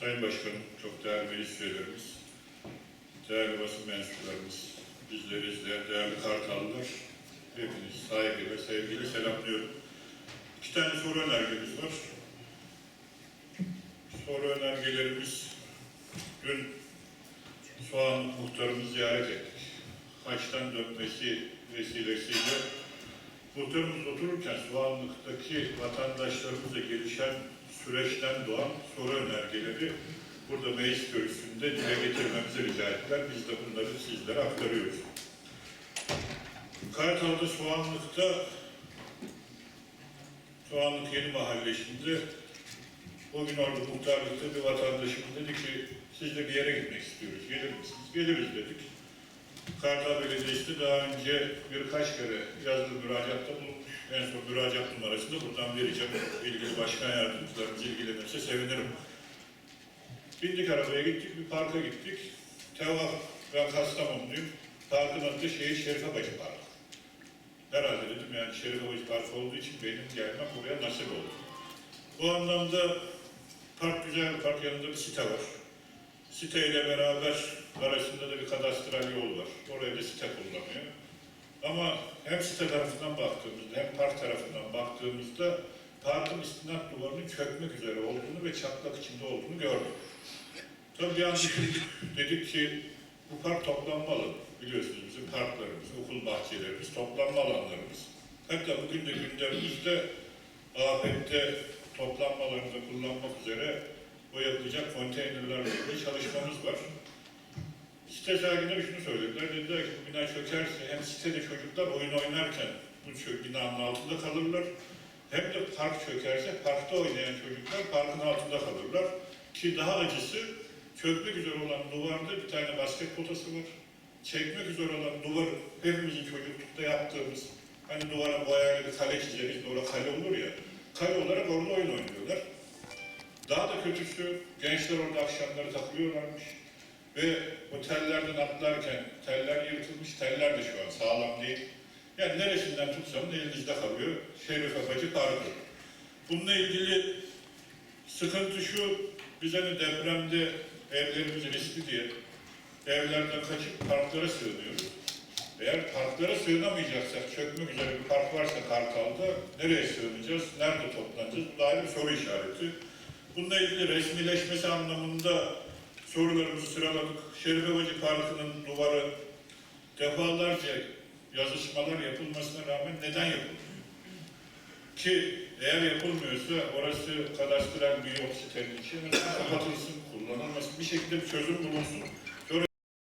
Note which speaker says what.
Speaker 1: Sayın Başkanım, çok değerli meclis değerli basın mensuplarımız, bizleri izleyen değerli Kartallılar, hepiniz saygı ve sevgiyle selamlıyorum. İki tane soru önergemiz var. Soru önergelerimiz dün Soğan muhtarımızı ziyaret ettik. Haçtan dönmesi vesilesiyle muhtarımız otururken Soğanlık'taki vatandaşlarımızla gelişen süreçten doğan soru önergeleri burada meclis kürsüsünde dile getirmemizi rica ettiler. Biz de bunları sizlere aktarıyoruz. Kartal'da Soğanlık'ta Soğanlık Yeni Mahallesi'nde o gün orada muhtarlıkta bir vatandaşımız dedi ki siz de bir yere gitmek istiyoruz. Gelir misiniz? Geliriz dedik. Kartal Belediyesi daha önce birkaç kere yazılı müracaatta bulunmuş. En son müracaat numarasını da buradan vereceğim. İlgili başkan yardımcılarımız ilgilenirse sevinirim. Bindik arabaya gittik, bir parka gittik. Tevaf, ben Kastamonluyum. Parkın adı Şehit Şerife Bacı Parkı. Herhalde dedim yani Şerife Bacı Parkı olduğu için benim gelmem buraya nasip oldu. Bu anlamda park güzel park, yanında bir site var. Siteyle beraber arasında da bir kadastral yol var. Oraya da site kullanıyor. Ama hem site tarafından baktığımızda hem park tarafından baktığımızda parkın istinat duvarının çökmek üzere olduğunu ve çatlak içinde olduğunu gördük. Tabii bir an. Dedik ki bu park toplanmalı. Biliyorsunuz bizim parklarımız, okul bahçelerimiz, toplanma alanlarımız. Hatta bugün de gündemimizde afette toplanmalarında kullanmak üzere o yapılacak konteynerlerle ilgili çalışmamız var. Site sakinleri şunu söylediler. Dediler ki bu bina çökerse hem sitede çocuklar oyun oynarken bu binanın altında kalırlar. Hem de park çökerse parkta oynayan çocuklar parkın altında kalırlar. Ki daha acısı çökmek üzere olan duvarda bir tane basket potası var. Çekmek üzere olan duvar hepimizin çocuklukta yaptığımız hani duvara boyayla bir kale çizeriz, orada kale olur ya. Kale olarak orada oyun oynuyorlar. Daha da kötüsü gençler orada akşamları takılıyorlarmış. Ve o tellerden atlarken teller yırtılmış, teller de şu an sağlam değil. Yani neresinden tutsanız elinizde kalıyor. Şerif Afacı Parkı. Bununla ilgili sıkıntı şu, biz hani depremde evlerimiz riskli diye evlerden kaçıp parklara sığınıyoruz. Eğer parklara sığınamayacaksak, çökmek üzere bir park varsa Kartal'da nereye sığınacağız, nerede toplanacağız? Bu da ayrı bir soru işareti. Bununla ilgili resmileşmesi anlamında sorularımızı sıraladık. Şerife Bacı Parkı'nın duvarı defalarca yazışmalar yapılmasına rağmen neden yapılmıyor? Ki eğer yapılmıyorsa orası kadastral bir yok sitenin içi. Mesela kapatılsın, kullanılmasın, bir şekilde bir çözüm bulunsun.